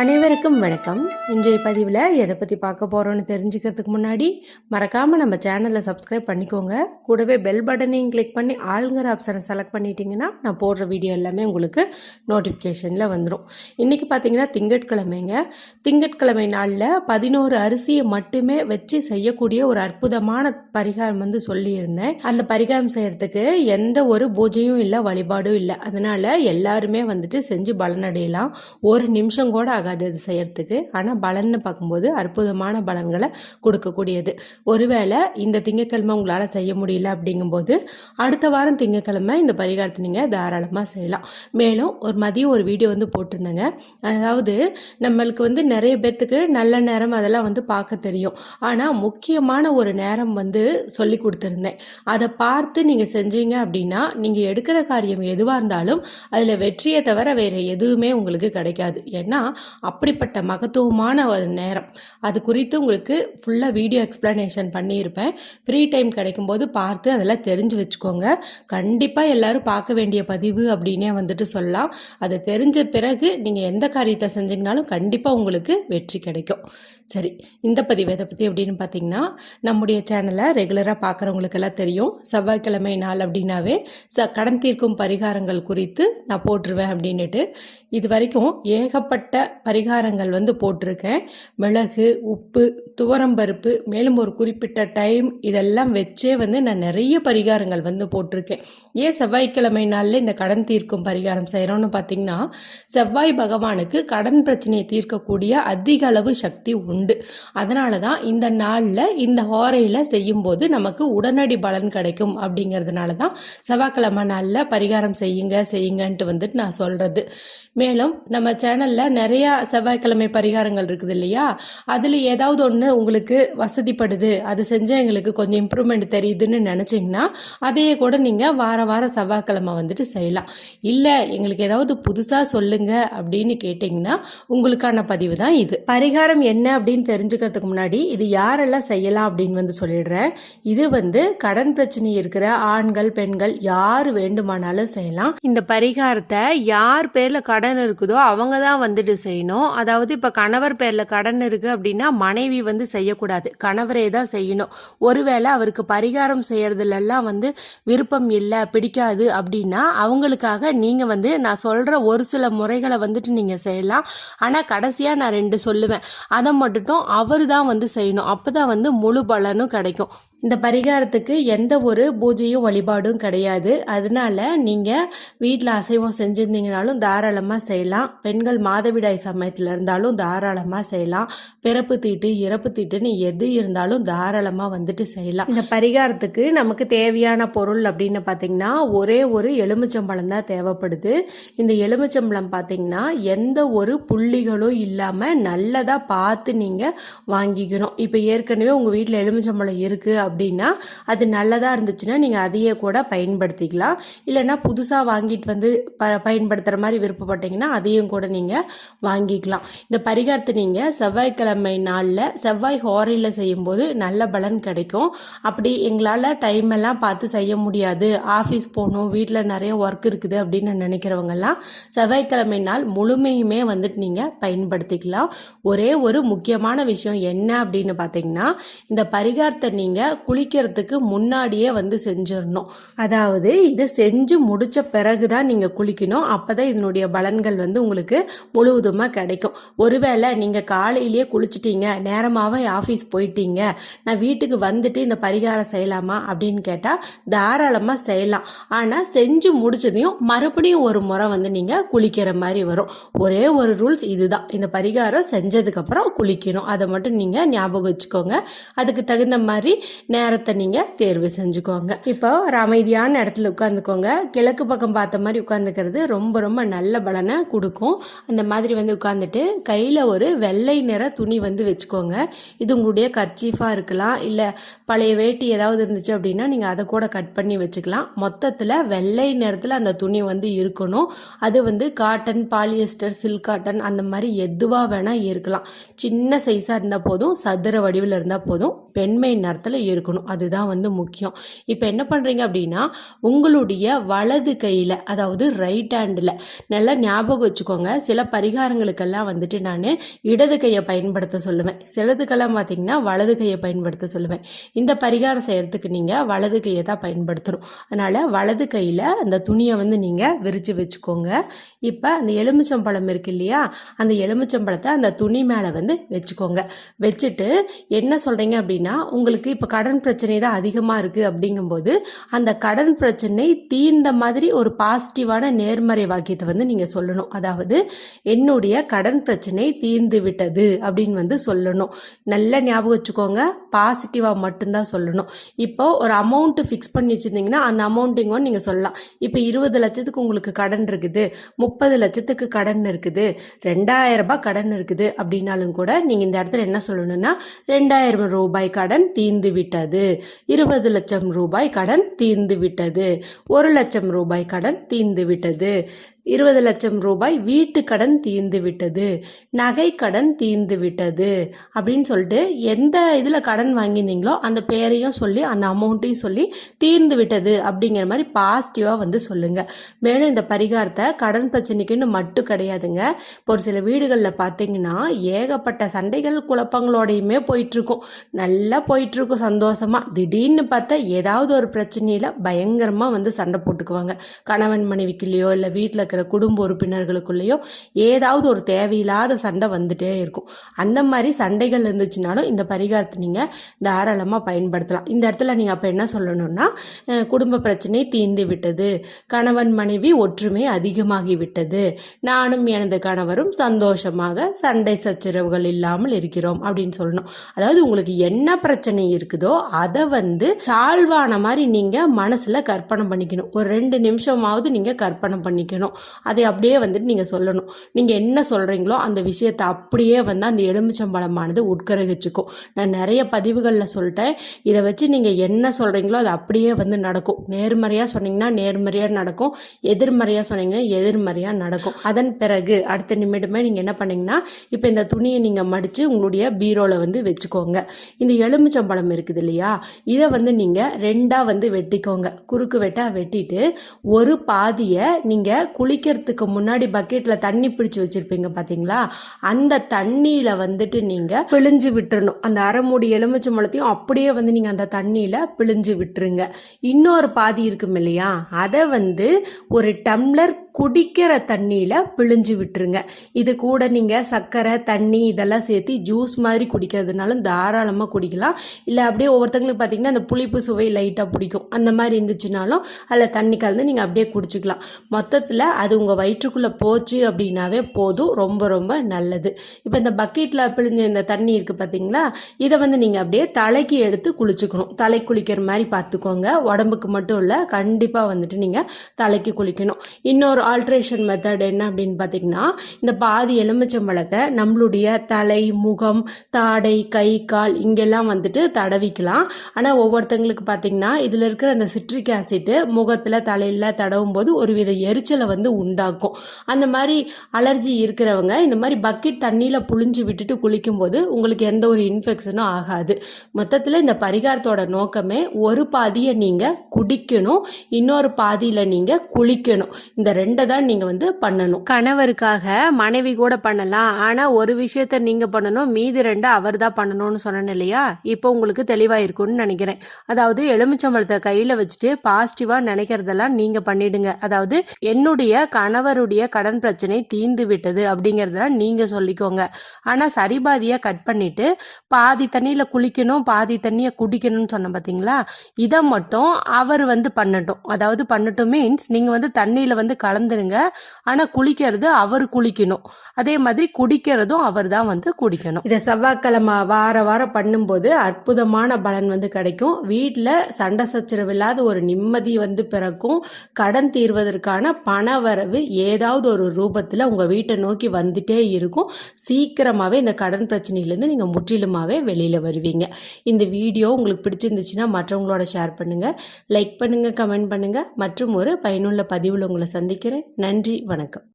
அனைவருக்கும் வணக்கம். இன்றைய பதிவில் எதை பற்றி பார்க்க போகிறோன்னு தெரிஞ்சுக்கிறதுக்கு முன்னாடி மறக்காமல் நம்ம சேனலை சப்ஸ்கிரைப் பண்ணிக்கோங்க. கூடவே பெல் பட்டனையும் கிளிக் பண்ணி ஆளுங்கிற ஆப்ஷனை செலக்ட் பண்ணிட்டீங்கன்னா நான் போடுற வீடியோ எல்லாமே உங்களுக்கு நோட்டிஃபிகேஷனில் வந்துடும் இன்றைக்கி பார்த்தீங்கன்னா திங்கட்கிழமைங்க. திங்கட்கிழமை நாளில் பதினோரு அரிசியை மட்டுமே வச்சு செய்யக்கூடிய ஒரு அற்புதமான பரிகாரம் வந்து சொல்லியிருந்தேன். அந்த பரிகாரம் செய்கிறதுக்கு எந்த ஒரு பூஜையும் இல்லை வழிபாடும் இல்லை. அதனால் எல்லாருமே வந்துட்டு செஞ்சு பலனடையலாம். ஒரு நிமிஷம் கூட ஆகாது அது செய்யறதுக்கு. ஆனால் பலன்னு பார்க்கும்போது அற்புதமான பலன்களை கொடுக்கக்கூடியது. ஒருவேளை இந்த திங்கக்கிழமை உங்களால் செய்ய முடியல அப்படிங்கும்போது அடுத்த வாரம் திங்கக்கிழமை இந்த பரிகாரத்தை நீங்கள் தாராளமாக செய்யலாம். மேலும் ஒரு மதியம் ஒரு வீடியோ வந்து போட்டிருந்தேங்க. அதாவது நம்மளுக்கு வந்து நிறைய பேர்த்துக்கு நல்ல நேரம் அதெல்லாம் வந்து பார்க்க தெரியும். ஆனால் முக்கியமான ஒரு நேரம் வந்து சொல்லி கொடுத்துருந்தேன். அதை பார்த்து நீங்கள் செஞ்சீங்க அப்படின்னா நீங்கள் எடுக்கிற காரியம் எதுவாக இருந்தாலும் அதில் வெற்றியை தவிர வேறு எதுவுமே உங்களுக்கு கிடைக்காது. ஏன்னா அப்படிப்பட்ட மகத்துவமான ஒரு நேரம். அது குறித்து உங்களுக்கு ஃபுல்லாக வீடியோ எக்ஸ்ப்ளனேஷன் பண்ணியிருப்பேன். ஃப்ரீ டைம் கிடைக்கும்போது பார்த்து அதெல்லாம் தெரிஞ்சு வச்சுக்கோங்க. கண்டிப்பாக எல்லோரும் பார்க்க வேண்டிய பதிவு அப்படின்னே வந்துட்டு சொல்லலாம். அது தெரிஞ்ச பிறகு நீங்கள் எந்த காரியத்தை செஞ்சீங்கனாலும் கண்டிப்பாக உங்களுக்கு வெற்றி கிடைக்கும். சரி இந்த பதிவு எதை பற்றி அப்படின்னு பார்த்தீங்கன்னா நம்முடைய சேனலை ரெகுலராக பார்க்குறவங்களுக்கெல்லாம் தெரியும். செவ்வாய்க்கிழமை நாள் அப்படின்னாவே ச கடன் தீர்க்கும் பரிகாரங்கள் குறித்து நான் போட்டுருவேன் அப்படின்னுட்டு. இது வரைக்கும் ஏகப்பட்ட பரிகாரங்கள் வந்து போட்டிருக்கேன். மிளகு உப்பு துவரம்பருப்பு மேலும் ஒரு குறிப்பிட்ட டைம் இதெல்லாம் வச்சே வந்து நான் நிறைய பரிகாரங்கள் வந்து போட்டிருக்கேன். ஏன் செவ்வாய்க்கிழமை நாளில் இந்த கடன் தீர்க்கும் பரிகாரம் செய்கிறோன்னு பார்த்தீங்கன்னா செவ்வாய் பகவானுக்கு கடன் பிரச்சனையை தீர்க்கக்கூடிய அதிக அளவு சக்தி உண்டு. அதனால தான் இந்த நாளில் இந்த ஹோரையில் செய்யும்போது நமக்கு உடனடி பலன் கிடைக்கும் அப்படிங்கிறதுனால தான் செவ்வாய்க்கிழமை நாளில் பரிகாரம் செய்யுங்க செய்யுங்கன்ட்டு வந்துட்டு நான் சொல்கிறது மேலும் நம்ம சேனலில் நிறையா செவ்வாய்க்கிழமை பரிகாரங்கள் இருக்குது இல்லையா? அதில் ஏதாவது ஒன்று உங்களுக்கு வசதிப்படுது அது செஞ்சால் எங்களுக்கு கொஞ்சம் இம்ப்ரூவ்மெண்ட் தெரியுதுன்னு நினச்சிங்கன்னா அதையே கூட நீங்கள் வார வாரம் செவ்வாய்க்கிழமை வந்துட்டு செய்யலாம். இல்லை எங்களுக்கு ஏதாவது புதுசாக சொல்லுங்க அப்படின்னு கேட்டிங்கன்னா உங்களுக்கான பதிவு தான் இது. பரிகாரம் என்ன அப்படின்னு தெரிஞ்சுக்கிறதுக்கு முன்னாடி இது யாரெல்லாம் செய்யலாம் அப்படின்னு வந்து சொல்லிடுறேன். இது வந்து கடன் பிரச்சனை இருக்கிற ஆண்கள் பெண்கள் யார் வேண்டுமானாலும் செய்யலாம். இந்த பரிகாரத்தை யார் பேரில் கடன் இருக்குதோ அவங்க தான் வந்துட்டு செய்யணும். அதாவது இப்போ கணவர் பேரில் கடன் இருக்குது அப்படின்னா மனைவி வந்து செய்யக்கூடாது. கணவரே தான் செய்யணும். ஒருவேளை அவருக்கு பரிகாரம் செய்கிறதுலலாம் வந்து விருப்பம் இல்லை பிடிக்காது அப்படின்னா அவங்களுக்காக நீங்கள் வந்து நான் சொல்கிற ஒரு சில முறைகளை வந்துட்டு நீங்கள் செய்யலாம். ஆனால் கடைசியாக நான் ரெண்டு சொல்லுவேன். அதை மட்டும் அவர் தான் வந்து செய்யணும். அப்போ தான் வந்து முழு பலனும் கிடைக்கும். இந்த பரிகாரத்துக்கு எந்த ஒரு பூஜையும் வழிபாடும் கிடையாது. அதனால நீங்கள் வீட்டில் அசைவம் செஞ்சுருந்தீங்கனாலும் தாராளமாக செய்யலாம். பெண்கள் மாதவிடாய் சமயத்தில் இருந்தாலும் தாராளமாக செய்யலாம். பிறப்பு தீட்டு இறப்பு தீட்டுன்னு எது இருந்தாலும் தாராளமாக வந்துட்டு செய்யலாம். இந்த பரிகாரத்துக்கு நமக்கு தேவையான பொருள் அப்படின்னு பார்த்தீங்கன்னா ஒரே ஒரு எலுமிச்சம்பழம் தான் தேவைப்படுது. இந்த எலுமிச்சம்பழம் பார்த்தீங்கன்னா எந்த ஒரு புள்ளிகளும் இல்லாமல் நல்லதாக பார்த்து நீங்கள் வாங்கிக்கணும். இப்போ ஏற்கனவே உங்கள் வீட்டில் எலுமிச்சம்பழம் இருக்குது அப்படின்னா அது நல்லதாக இருந்துச்சுன்னா நீங்கள் அதையே கூட பயன்படுத்திக்கலாம். இல்லைன்னா புதுசாக வாங்கிட்டு வந்து ப பயன்படுத்துகிற மாதிரி விருப்பப்பட்டீங்கன்னா அதையும் கூட நீங்கள் வாங்கிக்கலாம். இந்த பரிகாரத்தை நீங்கள் செவ்வாய்க்கிழமை நாளில் செவ்வாய் ஹோரையில் செய்யும்போது நல்ல பலன் கிடைக்கும். அப்படி எங்களால் டைம் எல்லாம் பார்த்து செய்ய முடியாது. ஆஃபீஸ் போகணும் வீட்டில் நிறைய ஒர்க் இருக்குது அப்படின்னு நினைக்கிறவங்கெல்லாம் செவ்வாய்க்கிழமை நாள் முழுமையுமே வந்துட்டு நீங்கள் பயன்படுத்திக்கலாம். ஒரே ஒரு முக்கியமான விஷயம் என்ன அப்படின்னு பார்த்தீங்கன்னா இந்த பரிகாரத்தை நீங்கள் குளிக்கிறதுக்கு முன்னாடியே வந்து செஞ்சிடணும். அதாவது இதை செஞ்சு முடித்த பிறகு தான் நீங்கள் குளிக்கணும். அப்போ தான் இதனுடைய பலன்கள் வந்து உங்களுக்கு முழுவதுமாக கிடைக்கும். ஒருவேளை நீங்கள் காலையிலேயே குளிச்சிட்டீங்க. நேரமாகவே ஆஃபீஸ் போயிட்டீங்க. நான் வீட்டுக்கு வந்துட்டு இந்த பரிகாரம் செய்யலாமா அப்படின்னு கேட்டால் தாராளமாக செய்யலாம். ஆனால் செஞ்சு முடிச்சதையும் மறுபடியும் ஒரு முறை வந்து நீங்கள் குளிக்கிற மாதிரி வரும். ஒரே ஒரு ரூல்ஸ் இதுதான். இந்த பரிகாரம் செஞ்சதுக்கப்புறம் குளிக்கணும். அதை மட்டும் நீங்கள் ஞாபகம் வச்சுக்கோங்க. அதுக்கு தகுந்த மாதிரி நேரத்தை நீங்கள் தேர்வு செஞ்சுக்கோங்க. இப்போ ஒரு அமைதியான இடத்துல உட்காந்துக்கோங்க. கிழக்கு பக்கம் பார்த்த மாதிரி உட்காந்துக்கிறது ரொம்ப ரொம்ப நல்ல பலனை கொடுக்கும். அந்த மாதிரி வந்து உட்காந்துட்டு கையில் ஒரு வெள்ளை நிற துணி வந்து வச்சுக்கோங்க. இது உங்களுடைய கர்ச்சீஃபாக இருக்கலாம். இல்லை பழைய வேட்டி ஏதாவது இருந்துச்சு அப்படின்னா நீங்கள் அதை கூட கட் பண்ணி வச்சுக்கலாம். மொத்தத்தில் வெள்ளை நிறத்தில் அந்த துணி வந்து இருக்கணும். அது வந்து காட்டன் பாலியஸ்டர் சில்க் காட்டன் அந்த மாதிரி எதுவாக வேணால் இருக்கலாம். சின்ன சைஸாக இருந்தால் போதும். சதுர வடிவில் இருந்தால் போதும். பெண்மை நிறத்தில் இருக்கணும். அதுதான் வந்து முக்கியம். இப்போ என்ன பண்ணுறீங்க அப்படின்னா உங்களுடைய வலது கையில் அதாவது ரைட் ஹேண்டில் நல்லா ஞாபகம் வச்சுக்கோங்க. சில பரிகாரங்களுக்கெல்லாம் வந்துட்டு நான் இடது கையை பயன்படுத்த சொல்லுவேன். சிலதுக்கெல்லாம் பார்த்தீங்கன்னா வலது கையை பயன்படுத்த சொல்லுவேன். இந்த பரிகாரம் செய்கிறதுக்கு நீங்கள் வலது கையை தான் பயன்படுத்தணும். அதனால் வலது கையில் அந்த துணியை வந்து நீங்கள் விரித்து வச்சுக்கோங்க. இப்போ அந்த எலுமிச்சம்பழம் இருக்கு இல்லையா? அந்த எலுமிச்சம்பழத்தை அந்த துணி மேலே வந்து வச்சுக்கோங்க. வச்சுட்டு என்ன சொல்கிறீங்க அப்படின்னா உங்களுக்கு இப்போ கடன் பிரச்சனை தான் அதிகமாக இருக்குது அப்படிங்கும்போது அந்த கடன் பிரச்சனை தீர்ந்த மாதிரி ஒரு பாசிட்டிவான நேர்மறை வாக்கியத்தை வந்து நீங்கள் சொல்லணும். அதாவது என்னுடைய கடன் பிரச்சனை தீர்ந்து விட்டது அப்படின்னு வந்து சொல்லணும். நல்ல ஞாபகம் வச்சுக்கோங்க. பாசிட்டிவாக மட்டும்தான் சொல்லணும். இப்போ ஒரு அமௌண்ட்டு ஃபிக்ஸ் பண்ணி வச்சுருந்தீங்கன்னா அந்த அமௌண்ட்டிங்கும் நீங்கள் சொல்லலாம். இப்போ இருபது லட்சத்துக்கு உங்களுக்கு கடன் இருக்குது. முப்பது லட்சத்துக்கு கடன் இருக்குது. ரெண்டாயிரம் ரூபாய் கடன் இருக்குது அப்படின்னாலும் கூட நீங்கள் இந்த இடத்துல என்ன சொல்லணும்னா ரெண்டாயிரம் ரூபாய் கடன் தீர்ந்து விட்டது இருபது லட்சம் ரூபாய் கடன் தீர்ந்து விட்டது ஒரு லட்சம் ரூபாய் கடன் தீர்ந்து விட்டது இருபது லட்சம் ரூபாய் வீட்டு கடன் தீர்ந்து விட்டது. நகை கடன் தீர்ந்து விட்டது. அப்படின்னு சொல்லிட்டு எந்த இதில் கடன் வாங்கியிருந்தீங்களோ அந்த பேரையும் சொல்லி அந்த அமௌண்ட்டையும் சொல்லி தீர்ந்து விட்டது அப்படிங்கிற மாதிரி பாசிட்டிவாக வந்து சொல்லுங்கள் மேலும் இந்த பரிகாரத்தை கடன் பிரச்சனைக்குன்னு மட்டும் கிடையாதுங்க. இப்போ ஒரு சில வீடுகளில் பார்த்தீங்கன்னா ஏகப்பட்ட சண்டைகள் குழப்பங்களோடையுமே போயிட்டுருக்கும். நல்லா போயிட்டுருக்கும் சந்தோஷமாக திடீர்னு பார்த்தா ஏதாவது ஒரு பிரச்சனையில் பயங்கரமாக வந்து சண்டை போட்டுக்குவாங்க. கணவன் மனைவிக்குள்ளேயோ இல்லை வீட்டில் இருக்கிற குடும்ப உறுப்பினர்களுக்குள்ளேயோ ஏதாவது ஒரு தேவையில்லாத சண்டை வந்துட்டே இருக்கும். அந்த மாதிரி சண்டைகள் இருந்துச்சுனாலும் இந்த பரிகாரத்தை நீங்கள் தாராளமாக பயன்படுத்தலாம். இந்த இடத்துல நீங்கள் அப்போ என்ன சொல்லணும்னா குடும்ப பிரச்சனை தீர்ந்து விட்டது. கணவன் மனைவி ஒற்றுமை அதிகமாகி விட்டது. நானும் எனது கணவரும் சந்தோஷமாக சண்டை சச்சரவுகள் இல்லாமல் இருக்கிறோம் அப்படின்னு சொல்லணும். அதாவது உங்களுக்கு என்ன பிரச்சனை இருக்குதோ அதை வந்து சால்வான மாதிரி நீங்கள் மனசில் கற்பனை பண்ணிக்கணும். ஒரு ரெண்டு நிமிஷமாவது நீங்கள் கற்பனை பண்ணிக்கணும். அதை அப்படியே வந்துட்டு நீங்கள் சொல்லணும். நீங்கள் என்ன சொல்கிறீங்களோ அந்த விஷயத்தை அப்படியே வந்து அந்த எலுமிச்சம்பழமானது உட்கரகிச்சுக்கும். நான் நிறைய பதிவுகளில் சொல்லிட்டேன். இதை வச்சு நீங்கள் என்ன சொல்கிறீங்களோ அது அப்படியே வந்து நடக்கும். நேர்மறையாக சொன்னீங்கன்னா நேர்மறையாக நடக்கும். எதிர்மறையாக சொன்னீங்கன்னா எதிர்மறையாக நடக்கும். அதன் பிறகு அடுத்த நிமிடமே நீங்கள் என்ன பண்ணீங்கன்னா இப்போ இந்த துணியை நீங்கள் மடித்து உங்களுடைய பீரோவில் வந்து வச்சுக்கோங்க. இந்த எலுமிச்சம்பழம் இருக்குது இல்லையா? இதை வந்து நீங்கள் ரெண்டாக வந்து வெட்டிக்கோங்க. குறுக்கு வெட்டாக வெட்டிட்டு ஒரு பாதியை நீங்கள் குளிக்கிறதுக்கு முன்னாடி பக்கெட்டில் தண்ணி பிடிச்சி வச்சுருப்பீங்க பார்த்தீங்களா அந்த தண்ணியில் வந்துட்டு நீங்கள் பிழிஞ்சு விட்டுறணும். அந்த அரைமூடி எலுமிச்சை முளத்தையும் அப்படியே வந்து நீங்கள் அந்த தண்ணியில் பிழிஞ்சு விட்டுருங்க. இன்னொரு பாதி இருக்கும் இல்லையா அதை வந்து ஒரு டம்ளர் குடிக்கிற தண்ணியில் பிழிஞ்சு விட்டுருங்க. இது கூட நீங்கள் சர்க்கரை தண்ணி இதெல்லாம் சேர்த்து ஜூஸ் மாதிரி குடிக்கிறதுனாலும் தாராளமாக குடிக்கலாம். இல்லை அப்படியே ஒவ்வொருத்தங்களுக்கு பார்த்தீங்கன்னா அந்த புளிப்பு சுவை லைட்டாக பிடிக்கும். அந்த மாதிரி இருந்துச்சுனாலும் அதில் தண்ணி கலந்து நீங்கள் அப்படியே குடிச்சிக்கலாம். மொத்தத்தில் அது உங்கள் வயிற்றுக்குள்ளே போச்சு அப்படின்னாவே போதும். ரொம்ப ரொம்ப நல்லது. இப்போ இந்த பக்கெட்டில் பிழிஞ்ச இந்த தண்ணி இருக்குது பார்த்தீங்களா இதை வந்து நீங்கள் அப்படியே தலைக்கு எடுத்து குளிச்சுக்கணும். தலை குளிக்கிற மாதிரி பார்த்துக்கோங்க உடம்புக்கு மட்டும் இல்லை கண்டிப்பாக வந்துட்டு நீங்கள் தலைக்கு குளிக்கணும். இன்னொரு ஆல்ட்ரேஷன் மெத்தட் என்ன அப்படின்னு பார்த்தீங்கன்னா இந்த பாதி எலுமிச்சம்பழத்தை நம்மளுடைய தலை முகம் தாடை கை கால் இங்கெல்லாம் வந்துட்டு தடவிக்கலாம். ஆனால் ஒவ்வொருத்தங்களுக்கு பார்த்தீங்கன்னா இதில் இருக்கிற அந்த சிட்ரிக் ஆசிட்டு முகத்தில் தலையில் தடவும் போது ஒரு வித எரிச்சலை வந்து உண்டாக்கும். அந்த மாதிரி அலர்ஜி இருக்கிறவங்க இந்த மாதிரி பக்கெட் தண்ணியில் புழிஞ்சு விட்டுட்டு குளிக்கும்போது உங்களுக்கு எந்த ஒரு இன்ஃபெக்ஷனும் ஆகாது. மொத்தத்தில் இந்த பரிகாரத்தோட நோக்கமே ஒரு பாதியை நீங்கள் குடிக்கணும் இன்னொரு பாதியில் நீங்கள் குளிக்கணும். இந்த ரெண்டு ரெண்டை தான் நீங்கள் வந்து பண்ணணும். கணவருக்காக மனைவி கூட பண்ணலாம். ஆனால் ஒரு விஷயத்த நீங்கள் பண்ணணும். மீதி ரெண்டு அவர் தான் பண்ணணும்னு சொன்னேன் இல்லையா? இப்போ உங்களுக்கு தெளிவாக இருக்கும்னு நினைக்கிறேன். அதாவது எலுமிச்சம்பழத்தை கையில் வச்சுட்டு பாசிட்டிவாக நினைக்கிறதெல்லாம் நீங்கள் பண்ணிடுங்க. அதாவது என்னுடைய கணவருடைய கடன் பிரச்சனை தீந்து விட்டது அப்படிங்கிறதெல்லாம் நீங்கள் சொல்லிக்கோங்க. ஆனால் சரிபாதியாக கட் பண்ணிவிட்டு பாதி தண்ணியில் குளிக்கணும் பாதி தண்ணியை குடிக்கணும்னு சொன்ன பார்த்தீங்களா இதை மட்டும் அவர் வந்து பண்ணட்டும். அதாவது பண்ணட்டும் மீன்ஸ் நீங்கள் வந்து தண்ணியில் வந்து கலந்து மறந்துடுங்க ஆனால் குளிக்கிறது அவர் குளிக்கணும். அதே மாதிரி குடிக்கிறதும் அவர் தான் வந்து குடிக்கணும். இதை செவ்வாய்க்கிழமை வார வாரம் பண்ணும்போது அற்புதமான பலன் வந்து கிடைக்கும். வீட்டில் சண்டை சச்சரவு இல்லாத ஒரு நிம்மதி வந்து பிறக்கும். கடன் தீர்வதற்கான பண வரவு ஏதாவது ஒரு ரூபத்தில் உங்கள் வீட்டை நோக்கி வந்துட்டே இருக்கும். சீக்கிரமாகவே இந்த கடன் பிரச்சனையிலேருந்து நீங்கள் முற்றிலுமாகவே வெளியில் வருவீங்க. இந்த வீடியோ உங்களுக்கு பிடிச்சிருந்துச்சுன்னா மற்றவங்களோட ஷேர் பண்ணுங்கள் லைக் பண்ணுங்கள் கமெண்ட் பண்ணுங்கள் மற்றும் ஒரு பயனுள்ள பதிவில் உங்களை சந்திக்கிறேன். நன்றி வணக்கம்.